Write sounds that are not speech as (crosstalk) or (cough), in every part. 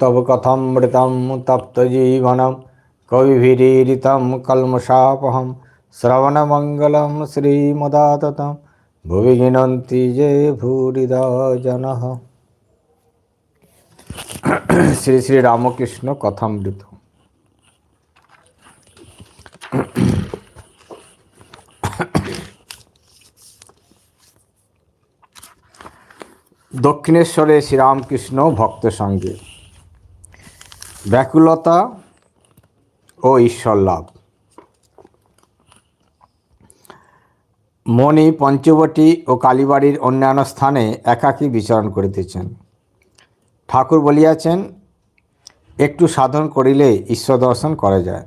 তব কথমৃতম তপ্তজীবনম কবিভিরীরিতম কলমশাপহম শ্রবণমঙ্গল শ্রীমদাততম। ভুবি গিনন্তি যে ভূরিদা জন শ্রী শ্রী রামকৃষ্ণ কথামৃত দক্ষিণেশ্বরে শ্রীরামকৃষ্ণ ভক্ত সঙ্গে। ব্যাকুলতা ও ঈশ্বর লাভ। মণি পঞ্চবটী ও কালীবাড়ির অন্যান্য স্থানে একাকী বিচরণ করিতেছেন। ঠাকুর বলিয়াছেন, একটু সাধন করিলে ঈশ্বর দর্শন করা যায়।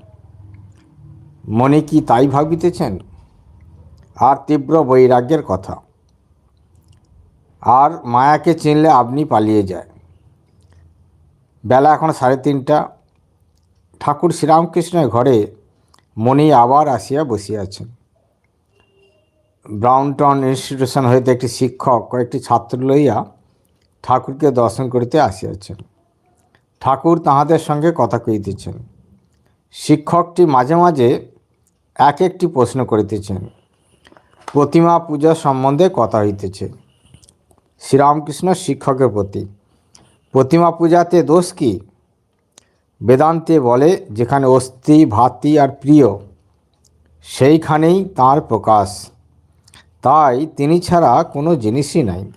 মনে কি তাই ভাবিতেছেন? আর তীব্র বৈরাগ্যের কথা। আর মায়াকে চিনলে আপনি পালিয়ে যায়। বেলা এখন সাড়ে তিনটা। ঠাকুর শ্রীরামকৃষ্ণের ঘরে মণি আবার আসিয়া বসিয়াছেন ব্রাউনটন ইনস্টিটিউশন হইতে একটি শিক্ষক, কয়েকটি ছাত্র লইয়া ঠাকুরকে দর্শন করিতে আসিয়াছেন। ঠাকুর তাহাদের সঙ্গে কথা কইতেছেন শিক্ষকটি মাঝে মাঝে এক একটি প্রশ্ন করিতেছেন। প্রতিমা পূজা সম্বন্ধে কথা হইতেছে। শ্রীরামকৃষ্ণ শিক্ষকের প্রতি প্রতিমা পূজাতে দোষ কি? বেদান্তে বলে, যেখানে অস্থি, ভাতি আর প্রিয়, সেইখানেই তার প্রকাশ। তাই তিনি ছাড়া কোনো জিনিসই নাই।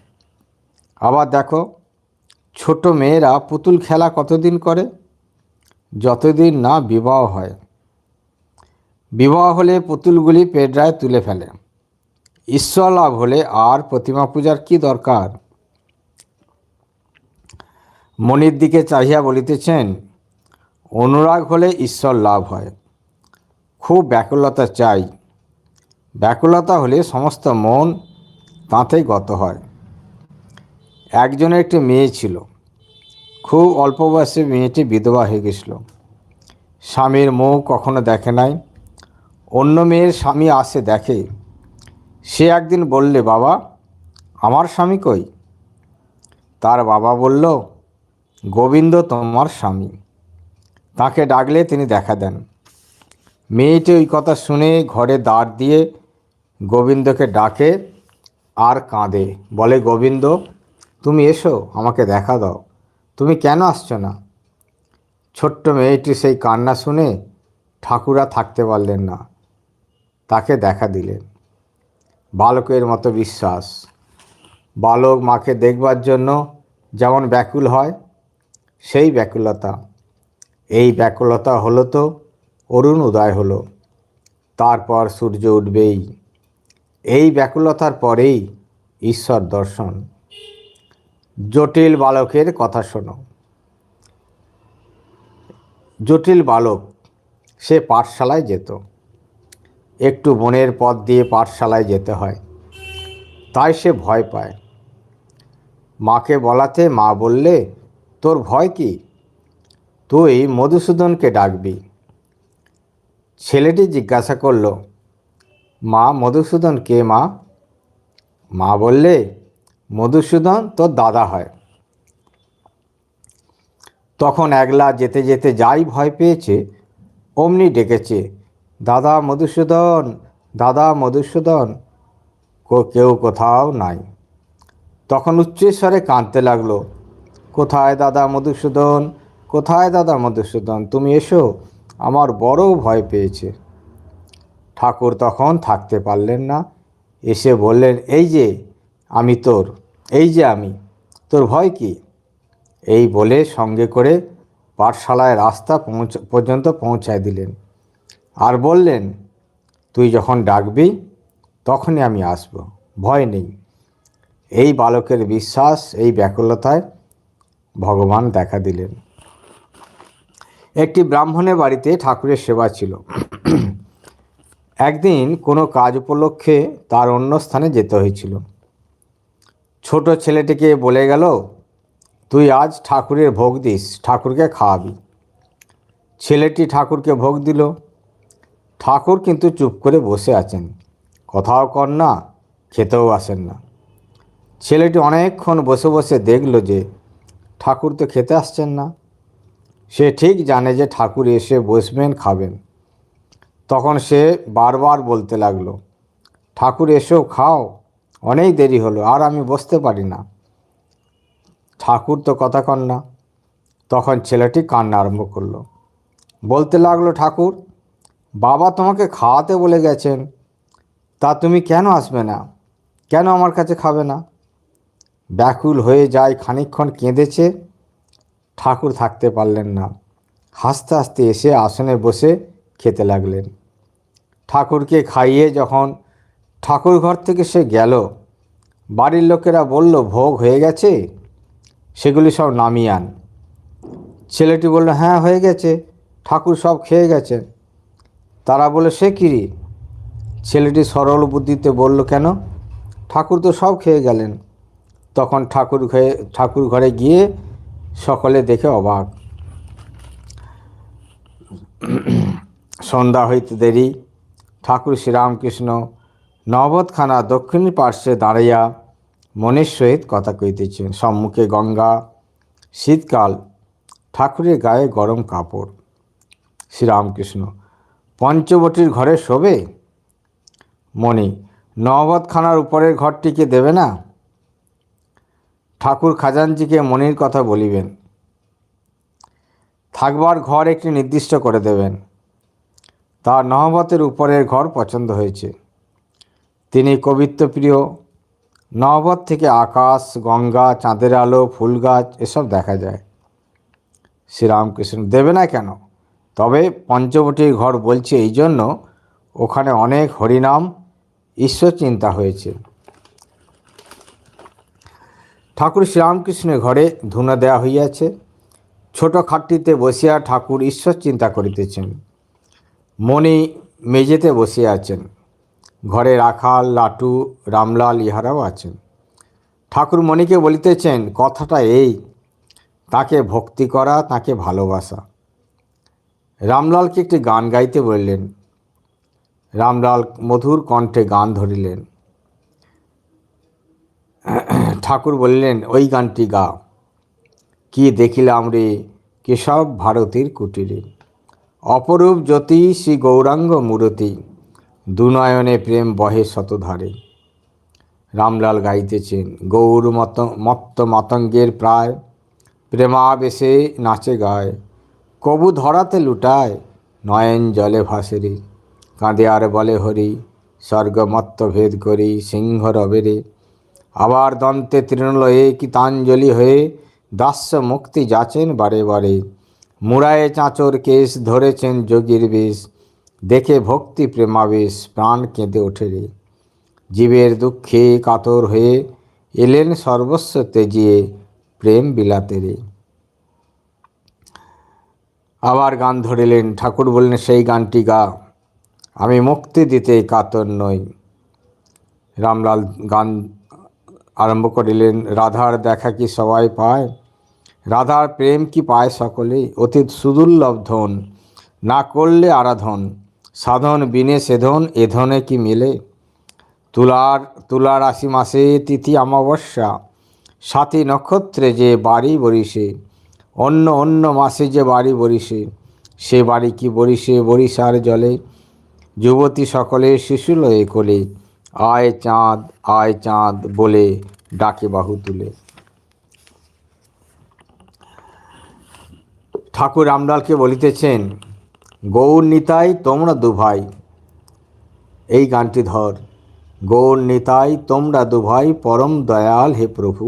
আবার দেখো, ছোট মেয়েরা পুতুল খেলা কতদিন করে? যতদিন না বিবাহ হয়। বিবাহ হলে পুতুলগুলি পেডরায় তুলে ফেলে। ঈশ্বর লাভ হলে আর প্রতিমা পূজার কি দরকার? মনির দিকে চাহিয়া বলিতেছেন, অনুরাগ হলে ঈশ্বর লাভ হয়। খুব ব্যাকুলতা চাই। ব্যাকুলতা হলে সমস্ত মন তাঁতেই গত হয়। একজনের একটি মেয়ে ছিল। খুব অল্প বয়সে মেয়েটি বিধবা হয়ে গেছিল। স্বামীর মুখ কখনো দেখে নাই। অন্য মেয়ের স্বামী আসে দেখে। সে একদিন বললে, বাবা, আমার স্বামী কই? তার বাবা বলল গোবিন্দ তোমার স্বামী। তাকে ডাকলে তিনি দেখা দেন। মেয়েটি ওই কথা শুনে ঘরে দাঁড় দিয়ে গোবিন্দকে ডাকে, আর কাঁদে। বলে, গোবিন্দ, তুমি এসো, আমাকে দেখা দাও। তুমি কেন আসছো না? ছোট্ট মেয়েটি সেই কান্না শুনে ঠাকুরা থাকতে পারলেন না। তাকে দেখা দিলেন। বালকের মতো বিশ্বাস। বালক মাকে দেখবার জন্য যেমন ব্যাকুল হয় সেই ব্যাকুলতা। এই ব্যাকুলতা হলো তো, অরুণ উদয় হলো। তারপর সূর্য উঠবেই। এই ব্যাকুলতার পরেই ঈশ্বর দর্শন। জটিল বালকের কথা শোনো। জটিল বালক, সে পাঠশালায় যেত। একটু বনের পথ দিয়ে পাঠশালায় যেতে হয়। তাই সে ভয় পায়। মাকে বলাতে মা বললে তোর ভয় কি? তুই মধুসূদনকে ডাকবি। ছেলেটি জিজ্ঞাসা করল, মা, মধুসূদন কে মা? মা বললে, মধুসূদন তোর দাদা হয়। তখন একলা যেতে যেতে যাই ভয় পেয়েছে, অমনি ডেকেছে, দাদা মধুসূদন দাদা মধুসূদন কেউ কোথাও নাই। তখন উচ্চেশ্বরে কাঁদতে লাগল কোথায় দাদা মধুসূদন? কোথায় দাদা মধুসূদন? তুমি এসো, আমার বড় ভয় পেয়েছে। ঠাকুর তখন থাকতে পারলেন না, এসে বললেন, এই যে আমি তোর, এই যে আমি, তোর ভয় কি? এই বলে সঙ্গে করে পাঠশালায় রাস্তা পর্যন্ত পৌঁছায় দিলেন। আর বললেন, তুই যখন ডাকবি, তখনই আমি আসব, ভয় নেই। এই বালকের বিশ্বাস, এই ব্যাকুলতায় ভগবান দেখা দিলেন। একটি ব্রাহ্মণের বাড়িতে ঠাকুরের সেবা ছিল। একদিন কোনো কাজ উপলক্ষে তার অন্য স্থানে যেতে হয়েছিল। ছোট ছেলেটিকে বলে গেল, তুই আজ ঠাকুরের ভোগ দিস, ঠাকুরকে খাওয়াবি। ছেলেটি ঠাকুরকে ভোগ দিল। ঠাকুর কিন্তু চুপ করে বসে আছেন। কথাও কর না, খেতেও আসেন না। ছেলেটি অনেকক্ষণ বসে বসে দেখল যে ঠাকুর তো খেতে আসছেন না। সে ঠিক জানে যে ঠাকুর এসে বসবেন, খাবেন। তখন সে বারবার বলতে লাগল, ঠাকুর এসেও খাও। অনেক দেরি হলো, আর আমি বসতে পারি না। ঠাকুর তো কথা কন না তখন ছেলেটি কান্না আরম্ভ করল। বলতে লাগল, ঠাকুর, বাবা তোমাকে খাওয়াতে বলে গেছেন। তা তুমি কেন আসবে না? কেন আমার কাছে খাবে না? ব্যাকুল হয়ে যায়, খানিকক্ষণ কেঁদেছে, ঠাকুর থাকতে পারলেন না। হাসতে হাসতে এসে আসনে বসে খেতে লাগলেন। ঠাকুরকে খাইয়ে যখন ঠাকুর ঘর থেকে সে গেল, বাড়ির লোকেরা বলল, ভোগ হয়ে গেছে? সেগুলি সব নামিয়ে আন। ছেলেটি বলল হ্যাঁ হয়ে গেছে। ঠাকুর সব খেয়ে গেছেন। তারা বলে সে কিরি ছেলেটি সরল বুদ্ধিতে বলল, কেন? ঠাকুর তো সব খেয়ে গেলেন। তখন ঠাকুর ঘরে ঠাকুর ঘরে গিয়ে সকলে দেখে অবাক। সন্ধ্যা হইতে দেরি। ঠাকুর শ্রীরামকৃষ্ণ নবদখানা দক্ষিণ পার্শ্বে দাঁড়াইয়া মনের সহিত কথা কইতেছেন সম্মুখে গঙ্গা, শীতকাল, ঠাকুরের গায়ে গরম কাপড়। শ্রীরামকৃষ্ণ, পঞ্চবটির ঘরে শোবে? মণি নহবতখানার উপরের ঘরটিকে দেবে না? ঠাকুর খাজানজিকে মনির কথা বলিবেন। থাকবার ঘর একটি নির্দিষ্ট করে দেবেন। তার নহবতের উপরের ঘর পছন্দ হয়েছে। তিনি কবিত্বপ্রিয়। নহবত থেকে আকাশ, গঙ্গা, চাঁদের আলো, ফুল গাছ, এসব দেখা যায়। শ্রীরামকৃষ্ণ দেবে না কেন? তবে পঞ্চবটির ঘর বলছে এই জন্য ওখানে অনেক হরিনাম ঈশ্বর চিন্তা হয়েছে। ঠাকুর শ্রীরামকৃষ্ণের ঘরে ধুনা দেয়া হইয়াছে। ছোট খাটটিতে বসিয়া ঠাকুর ঈশ্বর চিন্তা করিতেছেন। মণি মেঝেতে বসিয়া আছেন। ঘরে রাখাল, লাটু, রামলাল ইহারাও আছেন। ঠাকুর মণিকে বলিতেছেন, কথাটা এই, তাকে ভক্তি করা, তাকে ভালোবাসা। রামলালকে একটি গান গাইতে বললেন। রামলাল মধুর কণ্ঠে গান ধরিলেন। ঠাকুর বললেন, ওই গানটি গা কি দেখিলাম রে কেশব ভারতীর কুটিরে। অপরূপ জ্যোতি, শ্রী গৌরাঙ্গ মূরতি, দুনয়নে প্রেম বহে শতধারে। রামলাল গাইতেছেন, গৌর মত, মত্ত মাতঙ্গের প্রায়। প্রেমাবেশে নাচে গায়। কবু ধরাতে লুটায়, নয়ন জলে ভাসে রে। কাঁদে আর বলে হরি, স্বর্গমত্ত ভেদ করি সিংহ রবেরে আবার দন্তে তৃণলয়ে কিতাঞ্জলি হয়ে দাস্য মুক্তি যাচেন বারে বারে। মুড়ায়ে চাঁচর কেশ ধরেছেন যোগীর বেশ। দেখে ভক্তি প্রেমাবেশ, প্রাণ কেঁদে ওঠে রে। জীবের দুঃখে কাতর হয়ে এলেন সর্বস্ব তেজিয়ে প্রেম বিলাতে রে। আবার গান ধরিলেন, ঠাকুর বললেন, সেই গানটি গা আমি মুক্তি দিতে কাতর নই। রামলাল গান আরম্ভ করিলেন, রাধার দেখা কি সবাই পায়? রাধার প্রেম কি পায় সকলেই? অতি সুদুর্লভ ধন, না করলে আরাধন, সাধন বিনে সেধন এ ধনে কি মিলে? তুলার তুলার আশি মাসে তিথি অমাবস্যা সাথী নক্ষত্রে যে বাড়ি বরিশে, অন্য অন্য মাসে যে বাড়ি বরিশে, সে বাড়ি কি বরিশে বরিশার জলে? যুবতী সকলে শিশু লয়ে কোলে আয় চাঁদ আয় চাঁদ বলে ডাকে বাহু তুলে। ঠাকুর রামলালকে বলিতেছেন, গৌর নিতাই তোমরা দুভাই, এই গানটি ধর। গৌর নিতাই তোমরা দুভাই, পরম দয়াল হে প্রভু।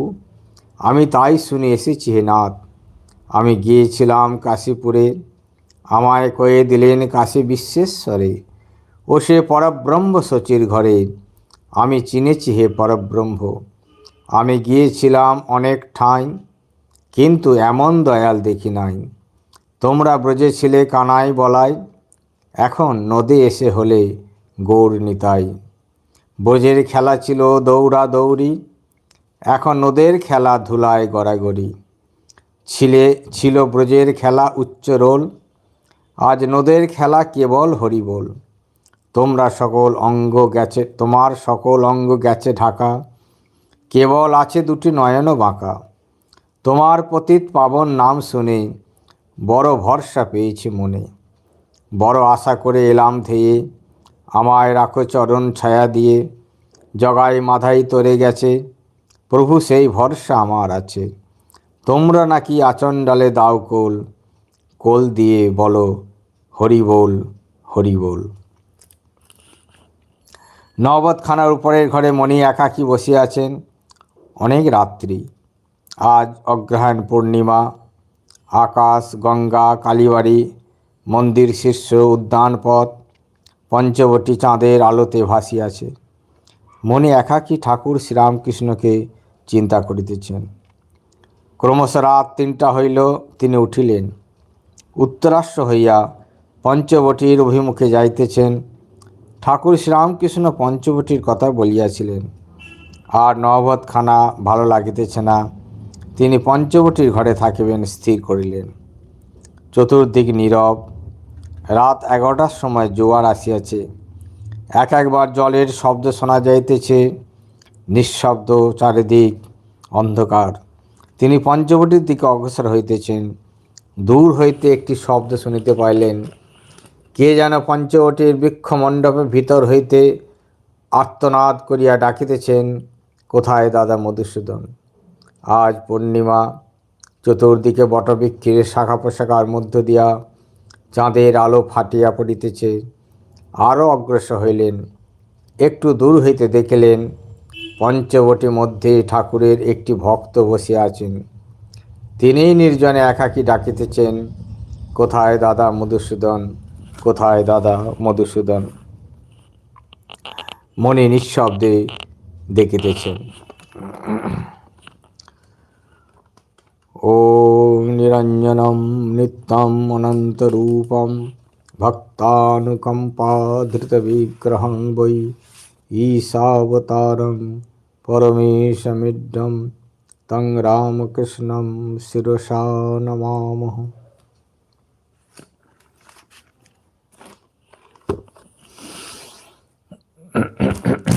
আমি তাই শুনে এসেছি হে নাথ। আমি গিয়েছিলাম কাশীপুরে, আমায় কয়ে দিলেন কাশী বিশ্বেশ্বরে ও সে পরব্রহ্ম সচির ঘরে আমি চিনেছি হে পরব্রহ্ম। আমি গিয়েছিলাম অনেক ঠাঁই, কিন্তু এমন দয়াল দেখি নাই। তোমরা ব্রজে ছিলে কানাই বলাই, এখন নদী এসে হলে গৌর নিতাই। ব্রজের খেলা ছিল দৌড়া দৌড়ি, এখন নদের খেলা ধুলায় গড়াগড়ি। ছিলে, ছিল ব্রজের খেলা উচ্চ রোল, আজ নদের খেলা কেবল হরিবোল। তোমরা সকল অঙ্গ গেছে, তোমার সকল অঙ্গ গেছে ঢাকা। কেবল আছে দুটি নয়নও বাঁকা। তোমার পতিত পাবন নাম শুনে বড় ভরসা পেয়েছি মনে। বড় আশা করে এলাম ধেয়ে, আমায় রাখো চরণ ছায়া দিয়ে। জগায় মাথায় তরে গেছে, প্রভু সেই ভরসা আমার আছে। তোমরা নাকি আচণ্ডালে দাও কোল কোল দিয়ে বলো হরি বল হরি বল নবদখানার উপরের ঘরে মণি একাকী বসে আছেন। অনেক রাত্রি। আজ অগ্রহায়ণ পূর্ণিমা। আকাশ, গঙ্গা, কালীবাড়ি, মন্দির শীর্ষ উদ্যানপথ পঞ্চবটী চাঁদের আলোতে ভাসিয়াছে। মনে একাকী ঠাকুর শ্রীরামকৃষ্ণকে চিন্তা করিতেছেন। ক্রমশ রাত তিনটা হইল, তিনি উঠিলেন। উত্তরাশ্র হইয়া পঞ্চবটির অভিমুখে যাইতেছেন। ঠাকুর শ্রীরামকৃষ্ণ পঞ্চবটির কথা বলিয়াছিলেন। আর নবদখানা ভালো লাগিতেছে না। তিনি পঞ্চবটির ঘরে থাকিবেন, স্থির করিলেন। চতুর্দিক নীরব। রাত এগারোটার সময় জোয়ার আসিয়াছে। এক একবার জলের শব্দ শোনা যাইতেছে। নিঃশব্দ চারিদিক অন্ধকার। তিনি পঞ্চবটির দিকে অগ্রসর হইতেছেন। দূর হইতে একটি শব্দ শুনিতে পাইলেন। কে যেন পঞ্চবটির বৃক্ষমণ্ডপের ভিতর হইতে আর্তনাদ করিয়া ডাকিতেছেন, কোথায় দাদা মধুসূদন? আজ পূর্ণিমা, চতুর্দিকে বটবৃক্ষের শাখা পোশাকার মধ্য দিয়া চাঁদের আলো ফাটিয়া পড়িতেছে। আরও অগ্রসর হইলেন, একটু দূর হইতে দেখিলেন পঞ্চবটির মধ্যে ঠাকুরের একটি ভক্ত বসে আছেন। তিনিই নির্জনে একাকী ডাকিতেছেন, কোথায় দাদা মধুসূদন? কোথায় দাদা মধুসূদন? মনে নিঃশব্দে দেখিতেছেন। ও নিরঞ্জনম নিত্যম অনন্তরূপম ভক্তানুকম্পাধৃতবিগ্রহং বৈ ঈশাবতারং পরমেশমিডম তং রামকৃষ্ণম শিরসা নমামহ Uh-uh. (coughs)